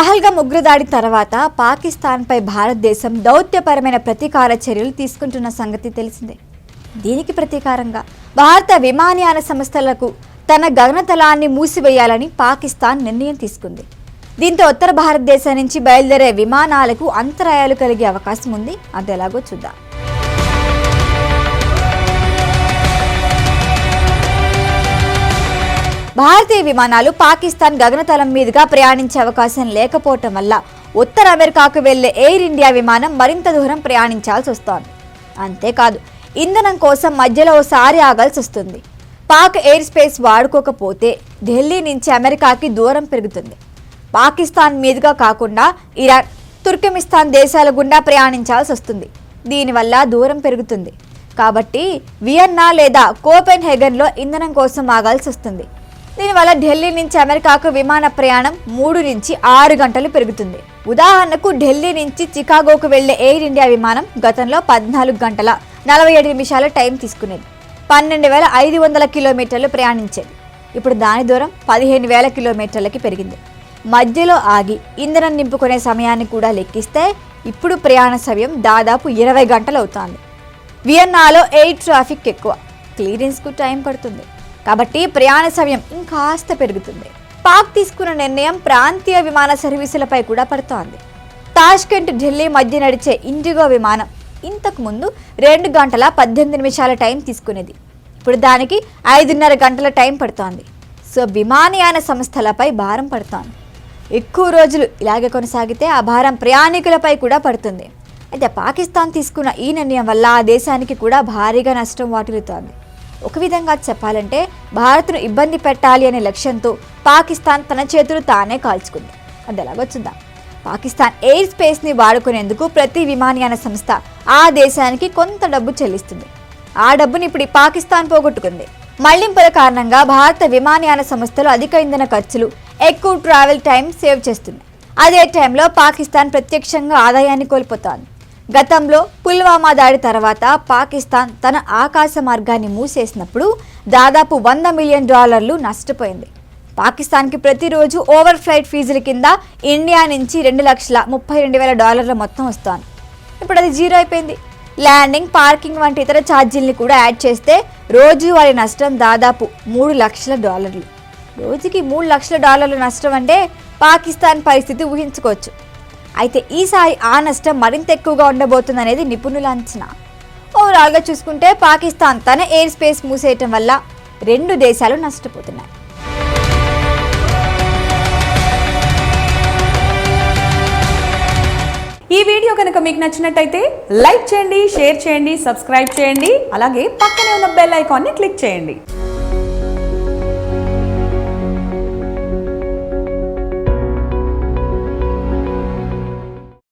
పహల్గా ఉగ్రదాడి తర్వాత పాకిస్తాన్పై భారతదేశం దౌత్యపరమైన ప్రతీకార చర్యలు తీసుకుంటున్న సంగతి తెలిసిందే. దీనికి ప్రతీకారంగా భారత విమానయాన సంస్థలకు తన గగనతలాన్ని మూసివేయాలని పాకిస్తాన్ నిర్ణయం తీసుకుంది. దీంతో ఉత్తర భారతదేశం నుంచి బయలుదేరే విమానాలకు అంతరాయాలు కలిగే అవకాశం ఉంది. అది ఎలాగో చూద్దాం. భారతీయ విమానాలు పాకిస్తాన్ గగనతలం మీదుగా ప్రయాణించే అవకాశం లేకపోవటం వల్ల ఉత్తర అమెరికాకు వెళ్ళే ఎయిర్ ఇండియా విమానం మరింత దూరం ప్రయాణించాల్సి వస్తోంది. అంతేకాదు ఇంధనం కోసం మధ్యలో ఓసారి ఆగాల్సి వస్తుంది. పాక్ ఎయిర్ స్పేస్ వాడుకోకపోతే ఢిల్లీ నుంచి అమెరికాకి దూరం పెరుగుతుంది. పాకిస్తాన్ మీదుగా కాకుండా ఇరాన్ తుర్కమిస్తాన్ దేశాల గుండా ప్రయాణించాల్సి వస్తుంది. దీనివల్ల దూరం పెరుగుతుంది. కాబట్టి వియన్నా లేదా కోపెన్ హెగన్లో ఇంధనం కోసం ఆగాల్సి వస్తుంది. దీనివల్ల ఢిల్లీ నుంచి అమెరికాకు విమాన ప్రయాణం మూడు నుంచి ఆరు గంటలు పెరుగుతుంది. ఉదాహరణకు ఢిల్లీ నుంచి చికాగోకు వెళ్ళే ఎయిర్ ఇండియా విమానం గతంలో పద్నాలుగు గంటల నలభై ఏడు నిమిషాల టైం తీసుకునేది. పన్నెండు వేల ఐదు వందల కిలోమీటర్లు ప్రయాణించేది. ఇప్పుడు దాని దూరం పదిహేను వేల కిలోమీటర్లకి పెరిగింది. మధ్యలో ఆగి ఇంధనం నింపుకునే సమయాన్ని కూడా లెక్కిస్తే ఇప్పుడు ప్రయాణ సమయం దాదాపు ఇరవై గంటలు అవుతోంది. వియన్నాలో ఎయిర్ ట్రాఫిక్ ఎక్కువ. క్లియరెన్స్కు టైం పడుతుంది. కాబట్టి ప్రయాణ సమయం ఇంకాస్త పెరుగుతుంది. పాక్ తీసుకున్న నిర్ణయం ప్రాంతీయ విమాన సర్వీసులపై కూడా పడుతోంది. తాష్కెంట్ ఢిల్లీ మధ్య నడిచే ఇండిగో విమానం ఇంతకు ముందు రెండు గంటల పద్దెనిమిది నిమిషాల టైం తీసుకునేది. ఇప్పుడు దానికి ఐదున్నర గంటల టైం పడుతోంది. సో విమానయాన సంస్థలపై భారం పడుతోంది. ఎక్కువ రోజులు ఇలాగే కొనసాగితే ఆ భారం ప్రయాణికులపై కూడా పడుతుంది. అయితే పాకిస్తాన్ తీసుకున్న ఈ నిర్ణయం వల్ల ఆ దేశానికి కూడా భారీగా నష్టం వాటిల్లుతోంది. ఒక విధంగా చెప్పాలంటే భారత్ను ఇబ్బంది పెట్టాలి అనే లక్ష్యంతో పాకిస్తాన్ తన చేతులు తానే కాల్చుకుంది. అది ఎలాగో చూద్దాం పాకిస్తాన్ ఎయిర్ స్పేస్ని వాడుకునేందుకు ప్రతి విమానయాన సంస్థ ఆ దేశానికి కొంత డబ్బు చెల్లిస్తుంది. ఆ డబ్బుని ఇప్పుడు పాకిస్తాన్ పోగొట్టుకుంది. మళ్ళింపుల కారణంగా భారత విమానయాన సంస్థలు అధిక ఇంధన ఖర్చులు ఎక్కువ ట్రావెల్ టైం సేవ్ చేస్తుంది. అదే టైంలో పాకిస్తాన్ ప్రత్యక్షంగా ఆదాయాన్ని కోల్పోతోంది. గతంలో పుల్వామా దాడి తర్వాత పాకిస్తాన్ తన ఆకాశ మార్గాన్ని మూసేసినప్పుడు దాదాపు వంద మిలియన్ డాలర్లు నష్టపోయింది. పాకిస్తాన్కి ప్రతిరోజు ఓవర్ ఫ్లైట్ ఫీజుల కింద ఇండియా నుంచి రెండు లక్షల ముప్పై రెండు వేల డాలర్ల మొత్తం వస్తాను ఇప్పుడు అది జీరో అయిపోయింది. ల్యాండింగ్ పార్కింగ్ వంటి ఇతర ఛార్జీల్ని కూడా యాడ్ చేస్తే రోజువారీ నష్టం దాదాపు మూడు లక్షల డాలర్లు. రోజుకి మూడు లక్షల డాలర్ల నష్టం అంటే పాకిస్తాన్ పరిస్థితి ఊహించుకోవచ్చు. అయితే ఈసారి ఆ నష్టం మరింత ఎక్కువగా ఉండబోతుందనేది నిపుణుల అంచనా. ఓవరాల్గా చూసుకుంటే పాకిస్తాన్ తన ఎయిర్ స్పేస్ మూసేయటం వల్ల రెండు దేశాలు నష్టపోతున్నాయి. ఈ వీడియో కనుక మీకు నచ్చినట్టయితే లైక్ చేయండి షేర్ చేయండి సబ్స్క్రైబ్ చేయండి అలాగే పక్కనే ఉన్న బెల్ ఐకాన్ని క్లిక్ చేయండి.